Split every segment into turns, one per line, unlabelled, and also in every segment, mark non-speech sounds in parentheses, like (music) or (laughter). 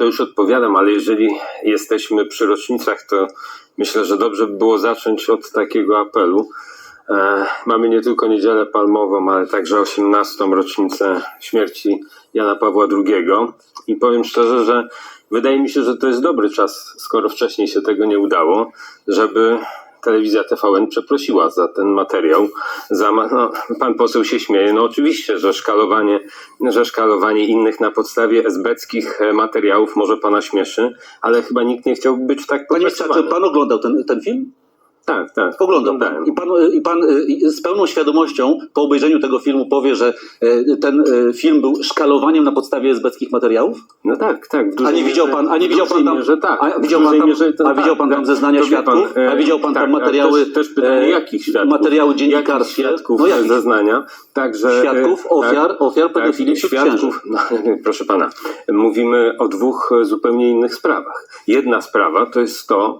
to już odpowiadam, ale jeżeli jesteśmy przy rocznicach, to myślę, że dobrze by było zacząć od takiego apelu. E, mamy nie tylko niedzielę palmową, ale także 18. rocznicę śmierci Jana Pawła II. I powiem szczerze, że wydaje mi się, że to jest dobry czas, skoro wcześniej się tego nie udało, żeby telewizja TVN przeprosiła za ten materiał. Za, no, pan poseł się śmieje. No oczywiście, że szkalowanie, że szkalowanie innych na podstawie esbeckich e, materiałów może pana śmieszy, ale chyba nikt nie chciałby być tak
Panie
potraktowany.
pan oglądał ten, ten film?
Tak, tak.
Pan.
Oglądałem.
I pan, I pan y, z pełną świadomością po obejrzeniu tego filmu powie, że y, ten y, film był szkalowaniem na podstawie esbeckich materiałów?
No tak, tak.
A nie widział pan, a nie widział pan tam,
Mierze, tak.
a widział pan tam,
mierze to
a widział
tak,
pan tam
tak.
zeznania
To wie pan,
świadków?
e,
A widział pan tam
tak, ale
materiały,
Też, też pytanie,
e,
jakich świadków?
materiały
Jakich
dziennikarskie?
świadków
No jakich?
zeznania? Także, e,
Świadków, ofiar, ofiar pedofilii księży.
świadków, no, (laughs) proszę pana, mówimy o dwóch e, zupełnie innych sprawach. Jedna sprawa to jest to,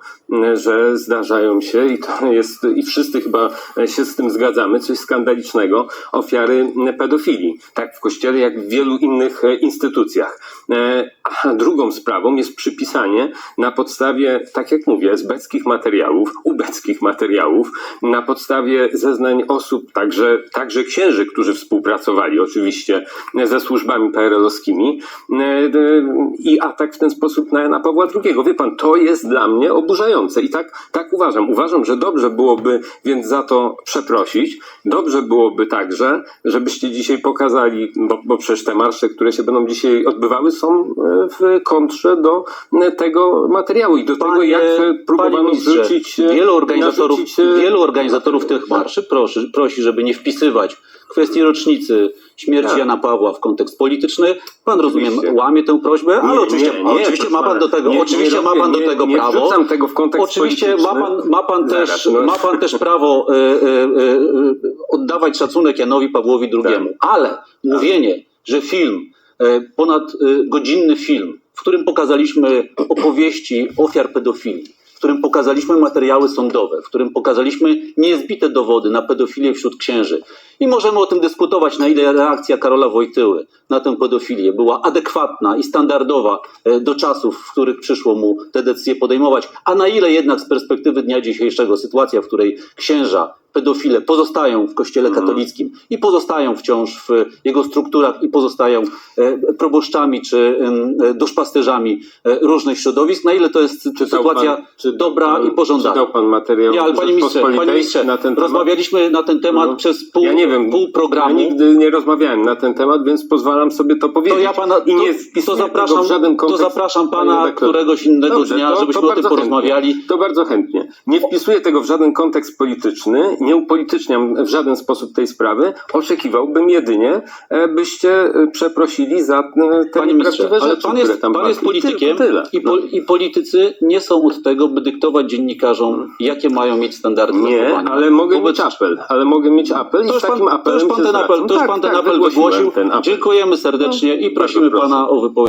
że zdarzają się i to jest, i wszyscy chyba się z tym zgadzamy, coś skandalicznego, ofiary pedofilii. Tak w kościele, jak w wielu innych e, instytucjach. E, A drugą sprawą jest przypisanie na podstawie, tak jak mówię, esbeckich materiałów, ubeckich materiałów, na podstawie zeznań osób, także, także księży, którzy współpracowali oczywiście ze służbami PRL-owskimi e, i atak w ten sposób na Jana Pawła II. Wie pan, to jest dla mnie oburzające i tak, tak uważam. Uważam, że dobrze byłoby więc za to przeprosić. Dobrze byłoby także, żebyście dzisiaj pokazali, bo, bo przecież te marsze, które się będą dzisiaj odbywały są e, w kontrze do e, tego materiału i do tego,
Panie-
jak e,
panie
próbowano zrzucić... e,
Wielu organizatorów,
narzucić,
wielu organizatorów tych marszy prosi, prosi, żeby nie wpisywać kwestii rocznicy śmierci
Tak.
Jana Pawła w kontekst polityczny. Pan rozumiem,
Oczywiście.
łamie tę prośbę, ale
Nie,
oczywiście,
nie, nie,
oczywiście ma pan do tego,
Nie,
oczywiście
nie
ma pan do
nie-
tego
nie
prawo.
wrzucam tego w kontekst
Oczywiście ma pan,
polityczny.
ma pan też,
no.
ma pan też prawo y, y, y, oddawać szacunek Janowi Pawłowi II,
Tak.
ale mówienie, że film, y, ponad y, godzinny film, w którym pokazaliśmy opowieści ofiar pedofilii, w którym pokazaliśmy materiały sądowe, w którym pokazaliśmy niezbite dowody na pedofilię wśród księży. I możemy o tym dyskutować, na ile reakcja Karola Wojtyły na tę pedofilię była adekwatna i standardowa e, do czasów, w których przyszło mu te decyzje podejmować, a na ile jednak z perspektywy dnia dzisiejszego sytuacja, w której księża, pedofile pozostają w kościele
Mhm.
katolickim i pozostają wciąż w jego strukturach i pozostają e, proboszczami czy e, duszpasterzami różnych środowisk, na ile to jest
Czytał
sytuacja
pan- czy-
dobra i pożądana.
Czytał pan materiał
Nie, ale panie ministrze, panie ministrze
na ten temat?
rozmawialiśmy na ten temat
Mhm.
przez pół,
ja nie wiem,
pół programu.
Ja nigdy nie rozmawiałem na ten temat, więc pozwalam sobie to powiedzieć.
To ja pana,
I nie
to, to zapraszam,
w żaden
to
kontekst,
zapraszam
panie
pana któregoś innego
Dobrze,
dnia,
to-
żebyśmy
to
o tym porozmawiali.
Chętnie, to bardzo chętnie. Nie wpisuję tego w żaden kontekst polityczny, nie upolityczniam w żaden sposób tej sprawy. Oczekiwałbym jedynie, e, byście e, przeprosili za e, te
Panie ale
rzeczy,
pan jest,
tam
pan jest politykiem
tyle.
i, po, i politycy nie są od tego, by dyktować dziennikarzom, jakie mają mieć standardy
Nie, ale mogę
Wobec-
mieć apel, ale mogę mieć apel i
To
z
już pan,
takim
to
apelem
już pan
się
ten apel,
zwracam.
to już
Tak,
pan ten
tak,
apel wygłosił.
apel.
Dziękujemy serdecznie i prosimy pana o wypowiedź.